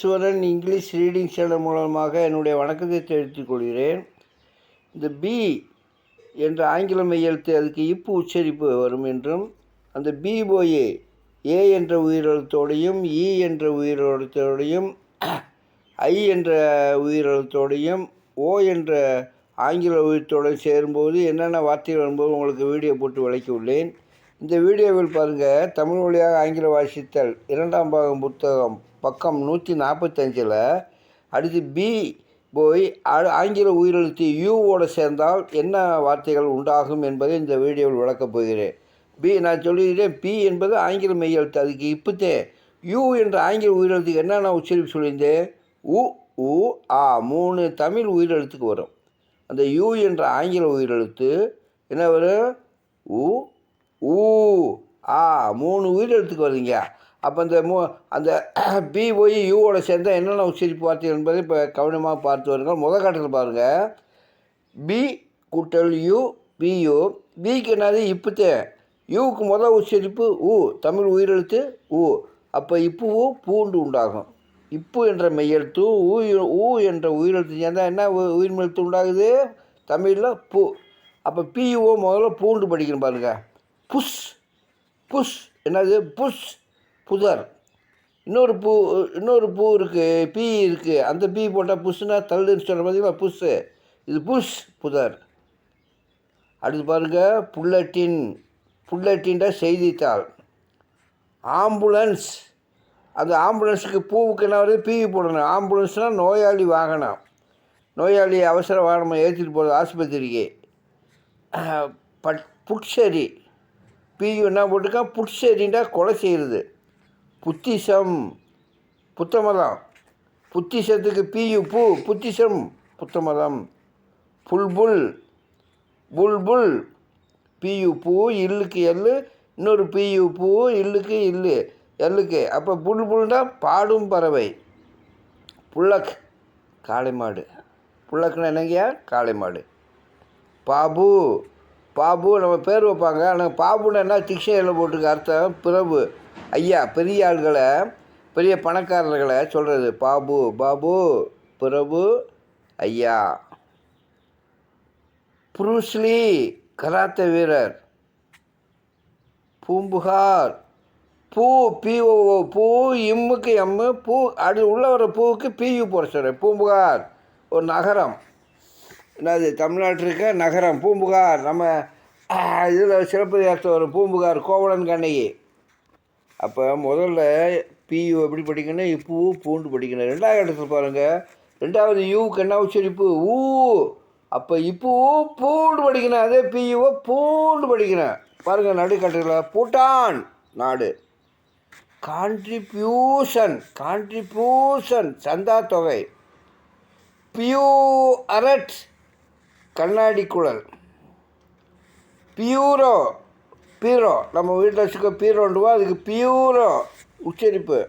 ஈஸ்வரன் English reading channel மூலமாக என்னுடைய வணக்கத்தை தெரிவித்துக் கொள்கிறேன். இந்த பி என்ற ஆங்கில மெய்யெழுத்து அதுக்கு இப்பு உச்சரிப்பு வரும் என்றும் அந்த பி போயே ஏ என்ற உயிரெழுத்தோடையும் இ e என்ற உயிரெழுத்தோடையும் ஐ என்ற உயிரெழுத்தோடையும் ஓ என்ற ஆங்கில உயிரத்தோடு சேரும்போது என்னென்ன வார்த்தைகள் வரும்போது உங்களுக்கு வீடியோ போட்டு விளக்கி உள்ளேன். இந்த வீடியோவில் பாருங்கள் தமிழ் மொழியாக ஆங்கில வாசித்தல் இரண்டாம் பாகம் புத்தகம் பக்கம் நூற்றி நாற்பத்தஞ்சில் அடுத்து பி போய் ஆங்கில உயிரெழுத்து யூவோடு சேர்ந்தால் என்ன வார்த்தைகள் உண்டாகும் என்பதை இந்த வீடியோவில் விளக்கப் போகிறேன். பி நான் சொல்லியிருக்கேன் பி என்பது ஆங்கில மெய்யெழுத்து. அதுக்கு இப்போத்தே யூ என்ற ஆங்கில உயிரெழுத்துக்கு என்னென்ன உச்சரிப்பு சொல்லியிருந்தேன்? உ உ ஆ மூணு தமிழ் உயிரெழுத்துக்கு வரும். அந்த யூ என்ற ஆங்கில உயிரெழுத்து என்ன வரும்? உ மூணு உயிரெழுத்துக்கு வருதுங்க. அப்போ அந்த மூ அந்த பி யூவோட சேர்ந்தால் என்னென்ன உச்சரிப்பு வார்த்தை என்பதை இப்போ கவனமாக பார்த்து வருங்கள். முத கட்டத்தில் பாருங்கள் பி கூட்டல் யூ பியூ பிக்கு என்னது? இப்போத்தே. யூக்கு முதல் உச்சரிப்பு ஊ தமிழ் உயிரெழுத்து ஊ அப்போ இப்பு ஊ பூண்டு உண்டாகும். இப்பு என்ற மெய்யெழுத்து ஊ ஊ என்ற உயிரெழுத்து சேர்ந்தால் என்ன உ- உயிர்மெழுத்து உண்டாகுது? தமிழில் பூ. அப்போ பியுஓ முதல்ல பூண்டு படிக்கணும் பாருங்கள் புஷ் புஷ் என்னது? புஷ் புதர். இன்னொரு பூ இன்னொரு பூ இருக்குது பீ இருக்குது அந்த பீ போட்டால் புஷ்னா தள்ளுன்னு சொல்கிற பார்த்தீங்களா புஷ்ஷு. இது புஷ் புதர். அடுத்து பாருங்க புல்லட்டின் புல்லட்டின்ற செய்தித்தாள். ஆம்புலன்ஸ். அந்த ஆம்புலன்ஸுக்கு பூவுக்கு என்ன வருது? பிவி போடணும். ஆம்புலன்ஸ்னால் நோயாளி வாகனம். நோயாளி அவசர வாகனம் ஏற்றிட்டு போகிறது ஆஸ்பத்திரிக்கு. பட் புட்சரி. பியு என்ன போட்டிருக்கான் புட்சரின்றா கொலை செய்கிறது புத்திசம். புத்தமதம். புத்திசத்துக்கு பியு பூ. புத்திசம். புத்தமதம். புல்புல். புல்புல். பியு பூ இல்லுக்கு எள்ளு. இன்னொரு பியு பூ இல்லுக்கு இல்லு. எல்லுக்கு அப்போ புல்புல்னா பாடும் பறவை. புல்லக். காளை மாடு. புல்லக்குன்னா என்னங்கய்யா? காளை மாடு. பாபு. பாபு நம்ம பேர் வைப்பாங்க. ஆனால் பாபுன்னு என்ன டிக்ஷனரியில் போட்டிருக்க. அர்த்தம் பிரபு. ஐயா பெரிய ஆள்களை பெரிய பணக்காரர்களை சொல்கிறது பாபு பாபு பிரபு ஐயா. புருஸ்லி கராத்தே வீரர். பூம்புகார். பூ பிஓ பூ இம்முக்கு எம்மு பூ அது உள்ளே வர பூவுக்கு பியூ போட சொல்கிறேன் பூம்புகார் ஒரு நகரம். என்னது தமிழ்நாட்டில் இருக்க நகரம் பூம்புகார் நம்ம இதில் சிறப்பதிகாரத்தில் வரும் பூம்புகார் கோவலன் கண்ணகி. அப்போ முதல்ல பியு எப்படி படிக்கணும் இப்போ பூண்டு படிக்கணும். ரெண்டாவது இடத்துல பாருங்கள் ரெண்டாவது யூவுக்கு என்ன உச்சரிப்பு? ஊ. அப்போ இப்போ பூண்டு படிக்கணும் அதே பியுவை பூண்டு படிக்கணும். பாருங்கள் நடுக்கட்டில் பூட்டான் நாடு. கான்ட்ரிபியூஷன் கான்ட்ரிபியூஷன் சந்தா தொகை. பியூ அரட் கண்ணாடி குழல். பியூரோ பீரோ நம்ம வீட்டில் வச்சுக்க பீரோண்டுவா அதுக்கு பியூரோ உச்சரிப்பு.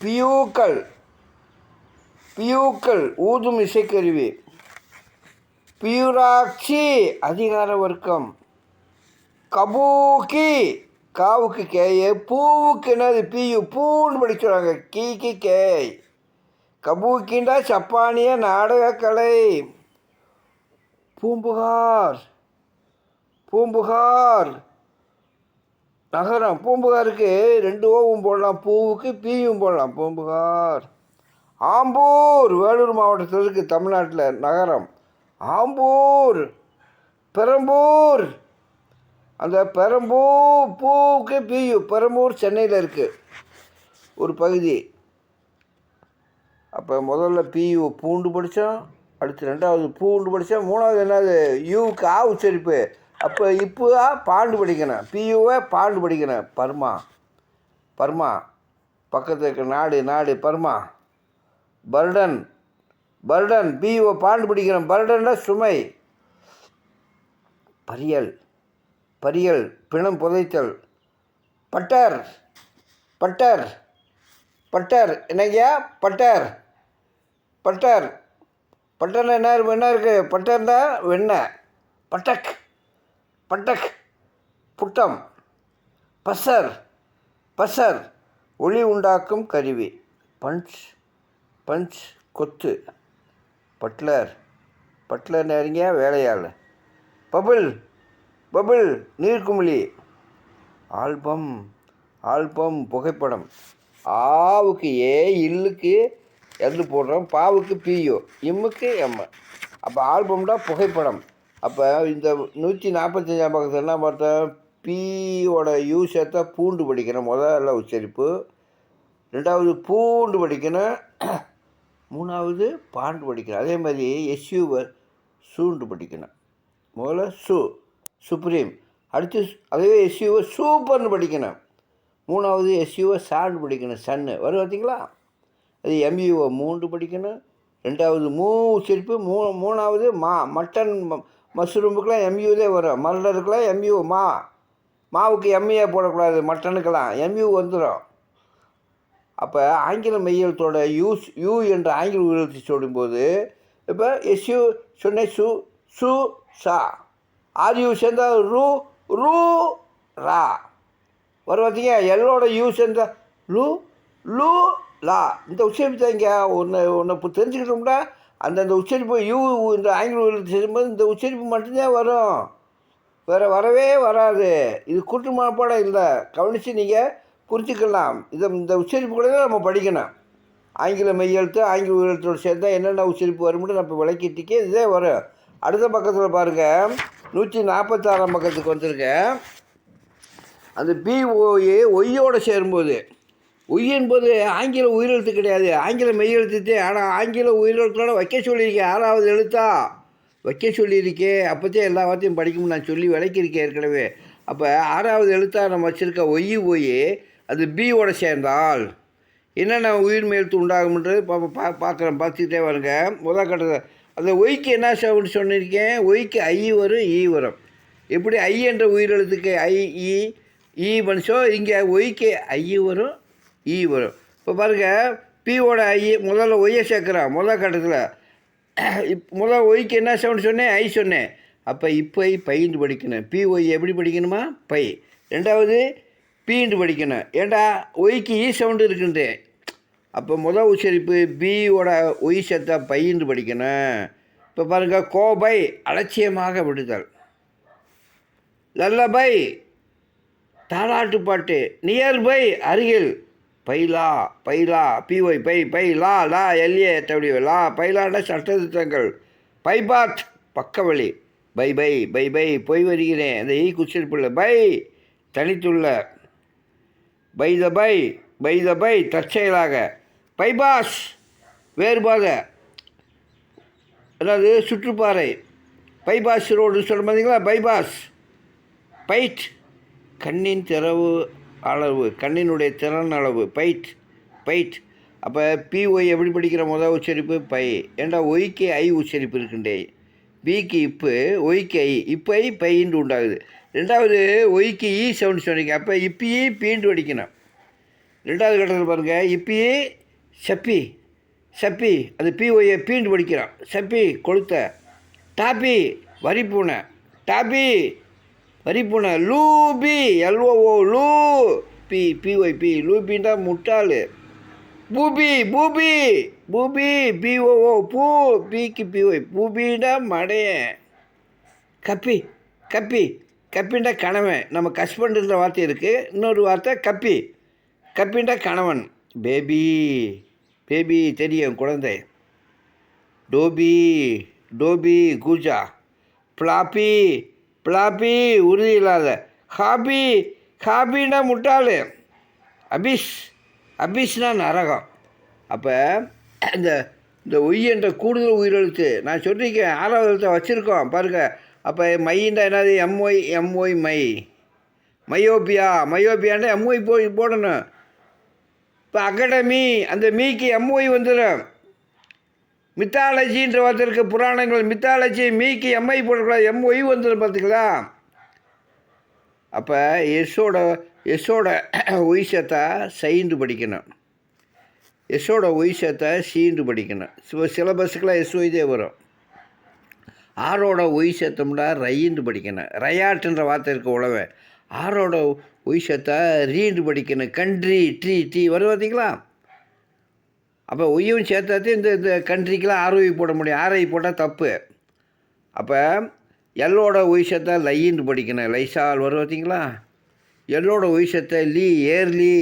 பியூக்கள். பியூக்கள் ஊதும் இசைக்கருவி. பியூராட்சி அதிகார வர்க்கம். கபூக்கி காவுக்கு கேயே பூவுக்கு என்னது? பியு பூன்னு படிச்சுறாங்க கீக்கு கே கபூக்கின்றா சப்பானிய நாடகக்கலை. பூம்புகார். பூம்புகார். நகரம் பூம்புகாருக்கு ரெண்டு ஓவும் போடலாம். பூவுக்கு பீயும் போடலாம். பூம்புகார். ஆம்பூர் வேலூர் மாவட்டத்தில் இருக்குது தமிழ்நாட்டில் நகரம். ஆம்பூர் பெரம்பூர். அந்த பெரம்பூர் பூவுக்கு பியு பெரம்பூர் சென்னையில் இருக்குது ஒரு பகுதி. அப்போ முதல்ல பியு பூண்டு படித்தோம் அடுத்து ரெண்டாவது பூண்டு படித்தா மூணாவது என்னது? யூக்கு ஆ உச்சரிப்பு. அப்போ இப்போ பாண்டு படிக்கணும். பியூவை பாண்டு படிக்கணும். பர்மா. பர்மா. பக்கத்தில் இருக்க நாடு நாடு பர்மா. பர்டன். பர்டன். பியூவை பாண்டு படிக்கணும். பர்டன்னா சுமை. பரியல். பரியல். பிணம் புதைத்தல். பட்டர். பட்டர். பட்டர். என்னங்கய்யா? பட்டர். பட்டர். பட்டன்னு என்ன என்ன இருக்குது தான் வெண்ணெய். பட்டக். பட்டக். புட்டம். பசர். பசர். ஒளி உண்டாக்கும் கருவி. பஞ்ச் பஞ்ச் கொத்து. பட்லர். பட்லர் நேரங்க வேலையாள் பபிள் பபிள் நீர்க்குமிழி. ஆல்பம். ஆல்பம் புகைப்படம். ஆவுக்கு ஏ இல்லுக்கு எல் போடுறோம்? பாவுக்கு பியோ இம்முக்கு எம் அப்போ ஆல்பம்னா புகைப்படம். அப்போ இந்த நூற்றி நாற்பத்தஞ்சாம் பக்கத்தில் என்ன பார்த்தோம் பீயோட யூ சேர்த்தா பூண்டு படிக்கணும் முதல்ல உச்சரிப்பு. ரெண்டாவது பூண்டு படிக்கணும் மூணாவது பாண்டு படிக்கணும் அதே மாதிரி எஸ்யூவை சூண்டு படிக்கணும் முதல்ல சு சுப்ரீம் அடுத்து அதே எஸ்யூவை சூப்பர்னு படிக்கணும் மூணாவது எஸ்யூவை சாண்டு படிக்கணும் சன்னு. வரும் பார்த்தீங்களா? அது எம்பிஓ மூன்று படிக்கணும். ரெண்டாவது மூ உச்சரிப்பு மூ மூணாவது மா மட்டன் ம- மஷ்ரூமுக்கெலாம் எம்யூதே வரும். மல்லருக்கெலாம் எம்யூ மா. மாவுக்கு எம்ஏ போடக்கூடாது மட்டனுக்கெல்லாம். எம்யூ வந்துடும் அப்போ ஆங்கில மையத்தோட யூஸ் யூ என்ற ஆங்கில உயிரெழுத்து சொல்லும்போது இப்போ எஸ்யூ சொன்னேன் சு சு சா. ஆர் யூ ரூ ரூ ரா. வரும் பார்த்தீங்க எல்லோட யூ சேர்ந்தால் லு லு லா இந்த உச்சரிப்பு இங்கே ஒன்று ஒன்று இப்போ தெரிஞ்சுக்கிட்டோம்னா அந்தந்த உச்சரிப்பு யூ இந்த ஆங்கில செய்யும்போது சேரும்போது இந்த உச்சரிப்பு மட்டும்தான் வரும். வேறு வரவே வராது. இது கூட்டு மனப்பாடம் இல்லை. கவனித்து நீங்கள் புரிஞ்சுக்கலாம். இதை இந்த உச்சரிப்பு கூட தான் நம்ம படிக்கணும். ஆங்கில மெய்யெழுத்து ஆங்கில உயிரெழுத்தோடு சேர்ந்தா என்னென்ன உச்சரிப்பு வரும்னு நம்ம விளக்கிட்டுக்கே இதே வரும். அடுத்த பக்கத்தில் பாருங்கள் நூற்றி நாற்பத்தாறாம் பக்கத்துக்கு வந்திருக்கேன் அந்த பிஓஏ ஒய்யோடு சேரும்போது உய் என்பது ஆங்கில உயிரெழுத்து கிடையாது. ஆங்கில மெய்யெழுத்து ஆனால் ஆங்கில உயிரெழுத்தோட வைக்க சொல்லியிருக்கேன் ஆறாவது எழுத்தா? வைக்க சொல்லியிருக்கேன் அப்போத்தே எல்லா வார்த்தையும் படிக்கும் நான் சொல்லி விளக்கியிருக்கேன் ஏற்கனவே. அப்போ ஆறாவது எழுத்தா நம்ம வச்சுருக்க ஒய் ஒய் அது பியோட சேர்ந்தால் என்னென்ன உயிர் எழுத்து உண்டாகும்ன்றது பா பா பார்க்குறேன் பார்த்துக்கிட்டே வருங்க. முதல் கட்டத்தில். அந்த ஒய்க்கு என்ன சவுண்ட் சொன்னிருக்கேன். ஒய்க்கு ஐ வரும் ஈ வரும். எப்படி ஐ என்ற உயிரெழுத்துக்கு ஐ இ ஈ மனுஷோ இங்கே ஒய்க்கு ஐ வரும் ஈ வரும். இப்போ பாருங்கள் பியோட ஐ முதல்ல ஒய்யை சேர்க்குறான் முதல் கட்டத்தில். இப் முதல் ஒய்க்கு என்ன சவுண்ட் சொன்னேன்? ஐ சொன்னேன். அப்போ இப்போ பைந்து படிக்கணும். பி ஒய் எப்படி படிக்கணுமா? பை. ரெண்டாவது பீண்டு படிக்கணும். ஏண்டா ஒய்க்கு ஈ e சவுண்டு இருக்குன்ட்டு அப்போ முதல் உச்சரிப்பு பியோட ஒய் சேர்த்தா பைன்னு படிக்கணும். இப்போ பாருங்கள் கோபை அலட்சியமாக விடுதல். லல்லபை தாளாட்டு பாட்டு. நியர்பை அருகில். Bylaw bylaw B Y by by law law L A W law பைலான சட்டத்திட்டங்கள் பைபாத் பக்கவழி பை பை பை பை போய் வருகிறேன். அந்த ஈ குச்சிருப்புள்ள by தனித்துள்ள. By the by by the by தற்செயலாக. பைபாஸ் வேறுபாத அதாவது சுற்றுப்பாறை. பைபாஸ் ரோடு சொல்ல பார்த்தீங்களா பைபாஸ் பைட் கண்ணின் திறவு அளவு கண்ணினுடைய திறன் அளவு பைட் பைட் அப்போ பிஒய் எப்படி படிக்கிற முதல் உச்சரிப்பு? பை. ஏண்டா ஒய்க்கு ஐ உச்சரிப்பு இருக்குண்டே. பிக்கு இப்பு ஒய்க்கு ஐ இப்போ ஐ பைன்னு உண்டாகுது. ரெண்டாவது ஒய்க்கு ஈ சவுண்ட் சொன்னீங்க. அப்போ இப்பயே பீண்டு படிக்கணும் ரெண்டாவது கட்டத்தில் பாருங்கள் இப்பி செப்பி செப்பி. அது பிஒய்யை பீண்டு படிக்கிறான். செப்பி கொளுத்த. டாப்பி பூனை. டாப்பி வரிப்பூனை லூபி எல்ஓஓ லூ பி பிஒய்பி லூபின்டா முட்டாள். பூபி பூபி பூபி பிஓஓ பூ பிக்கு பிஒய் பூபின்டா மடையன் கப்பி கப்பி கப்பின்டா கணவன். நம்ம கஸ்பண்டுன்ற வார்த்தை இருக்குது இன்னொரு வார்த்தை கப்பி. கப்பின்டா கணவன். பேபி பேபி தெரியும் குழந்தை. டோபி டோபி கூஜா. பிளாப்பி பிளாப்பி உறுதி இல்லாத ஹாபி ஹாபின்னா முட்டாள். அபிஷ் அபிஷ்னா நரகம். அப்போ இந்த இந்த ஒய் என்ற கூடுதல் உயிரெழுத்து நான் சொல்லியிருக்கேன் ஆறாவது எழுத்தை வச்சுருக்கோம் பாருங்கள் அப்போ மைண்டா என்னது? M Y M Y my. Myopia மையோபியாண்டா M Y போய் போடணும். இப்போ அகாடமி அந்த மீக்கு எம்ஒய் வந்துடும். மித்தாலஜின்ற வார்த்தைக்கு புராணங்கள் மித்தாலஜி மீக்கு எம்ஐ போடக்கூடாது எம்ஒய் வந்துடும் பார்த்துங்களா அப்போ எஸ்ஸோட எஸ்ஸோட ஒய் சேர்த்தா சைண்டு படிக்கணும். எஸ்ஸோட ஒய் சேர்த்தா சீண்டு படிக்கணும். சில சிலபஸுக்கெலாம் எஸ் தான் வரும். ஆரோட ஒய் சேர்த்தோம்னா ரைண்டு படிக்கணும். ரயாட்டுன்ற வார்த்தை இருக்க உழவை ஆரோட ஒய் சேர்த்தா ரீண்டு படிக்கணும். கண்ட்ரி ட்ரீ டீ வரும் பார்த்தீங்களா அப்போ ஒய்யும் சேர்த்தாத்தே இந்த இந்த கண்ட்ரிக்கெலாம் ஆர்ஐ போட முடியும். ஆர்ஐ போட்டால் தப்பு. அப்போ எல்லோட ஒய் சேர்த்தா லைன்னு படிக்கணும். லைசால் வரும் பார்த்தீங்களா எல்லோட ஒய் சேர்த்தா லீ ஏர்லி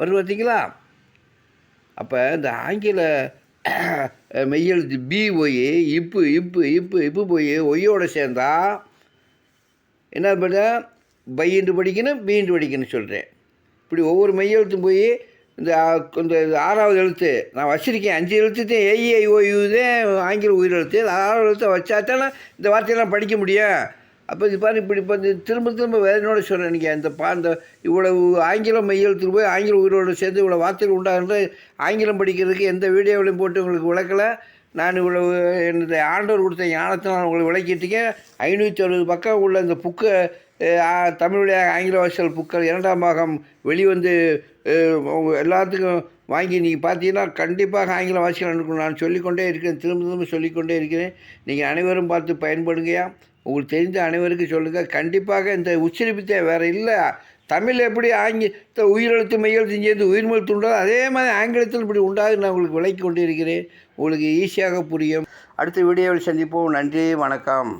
வரும் பார்த்தீங்களா அப்போ இந்த ஆங்கில மெய்யெழுத்து பி ஒய் இப்பு இப்பு இப்பு இப்பு போய் ஒய்யோட சேர்ந்தா என்ன பண்ண பையின்று படிக்கணும் பீன்று படிக்கணும் சொல்கிறேன். இப்படி ஒவ்வொரு மெய்யெழுத்தும் போய் இந்த இந்த ஆறாவது எழுத்து. நான் வச்சிருக்கேன். அஞ்சு எழுத்துத்தையும் தான் ஏஇஐஓயு தான் ஆங்கில உயிரெழுத்து. ஆறாவது எழுத்தை வச்சா தானே இந்த வார்த்தையெல்லாம் படிக்க முடியும். அப்போ இது பாரு இப்படி இப்போ இந்த திரும்ப திரும்ப வேதனோட சொல்கிறேன் நீங்கள் இந்த பா இந்த இவ்வளவு ஆங்கிலம் மெய்யெழுத்துக்கு போய் ஆங்கில உயிரோடு சேர்ந்து இவ்வளோ வார்த்தைகள் உண்டாகின்ற ஆங்கிலம் படிக்கிறதுக்கு எந்த வீடியோவிலையும் போட்டு உங்களுக்கு விளக்கலை. நான் இவ்வளவு என்னுடைய ஆண்டவர் கொடுத்த ஞானத்தை நான் உங்களுக்கு விளக்கிட்டுக்கேன் ஐநூற்றி அறுபது பக்கம் உள்ள இந்த புக்கை தமிழுடைய ஆங்கில வாசல் புக்கள் இரண்டாம் பாகம் வெளிவந்து எல்லாத்துக்கும் வாங்கி நீங்கள் பார்த்தீங்கன்னா கண்டிப்பாக ஆங்கில வாசிகள் அனுப்பணும் நான் சொல்லிக்கொண்டே இருக்கிறேன். திரும்ப திரும்ப சொல்லிக்கொண்டே இருக்கிறேன். நீங்கள் அனைவரும் பார்த்து பயன்படுங்கயா உங்களுக்கு தெரிந்த அனைவருக்கும் சொல்லுங்கள் கண்டிப்பாக இந்த உச்சரிப்பு வேறு இல்லை. தமிழ் எப்படி ஆங்கிலத்தை உயிரெழுத்து மெய்யெழுத்து சேர்ந்து உயிர்மெழுத்து துண்டோ அதே மாதிரி ஆங்கிலத்தில் இப்படி உண்டாது நான் உங்களுக்கு விளக்கி கொண்டிருக்கிறேன். உங்களுக்கு ஈஸியாக புரியும். அடுத்த வீடியோவில் சந்திப்போம். நன்றி வணக்கம்.